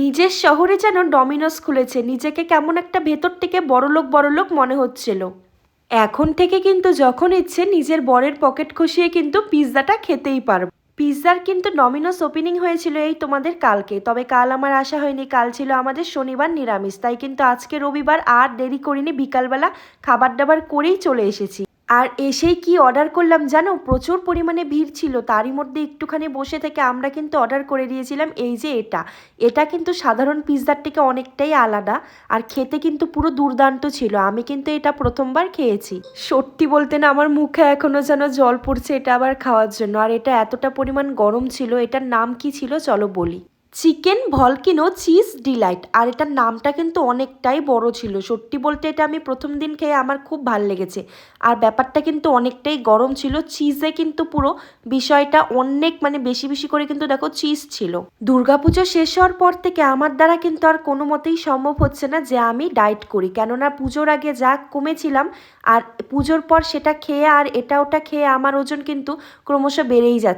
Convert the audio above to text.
নিজের শহরে যেন ডমিনোস খুলেছে, নিজেকে কেমন একটা ভেতর থেকে বড়লোক বড়লোক মনে হচ্ছিল। এখন থেকে কিন্তু যখন ইচ্ছে নিজের বরের পকেট খসিয়ে কিন্তু পিৎজাটা খেতেই পারব। পিৎজার কিন্তু ডমিনোস ওপেনিং হয়েছিল এই তোমাদের কালকে, তবে কাল আমার আসা হয়নি, কাল ছিল আমাদের শনিবার নিরামিষ, তাই কিন্তু আজকে রবিবার আর দেরি করিনি, বিকালবেলা খাবার দাবার করেই চলে এসেছি। আর এসেই কি অর্ডার করলাম জানো? প্রচুর পরিমাণে ভিড় ছিল, তারই মধ্যে একটুখানি বসে থেকে আমরা কিন্তু অর্ডার করে দিয়েছিলাম, এই যে এটা। এটা কিন্তু সাধারণ পিৎজার থেকে অনেকটাই আলাদা, আর খেতে কিন্তু পুরো দুর্দান্ত ছিল। আমি কিন্তু এটা প্রথমবার খেয়েছি। সত্যি বলতে না, আমার মুখে এখনও যেন জল পড়ছে এটা আবার খাওয়ার জন্য। আর এটা এতটা পরিমাণ গরম ছিল, এটার নাম কি ছিল চলো বলি। Chicken volcano cheese delight. আর এটার নামটা কিন্তু অনেকটাই বড় ছিল। সত্যি বলতে এটা আমি প্রথম দিন খেয়ে আমার খুব ভালো লেগেছে। আর ব্যাপারটা কিন্তু অনেকটাই গরম ছিল। চিজে কিন্তু পুরো বিষয়টা অনেক মানে বেশি বেশি করে কিন্তু দেখো চিজ ছিল। দুর্গাপুজো শেষ হওয়ার পর থেকে আমার দ্বারা কিন্তু আর কোনো মতেই সম্ভব হচ্ছে না যে আমি ডায়েট করি। কেননা পুজোর আগে যা কমেছিলাম, আর পুজোর পর সেটা খেয়ে আর এটা ওটা খেয়ে আমার ওজন কিন্তু ক্রমশ বেড়েই যাচ্ছে।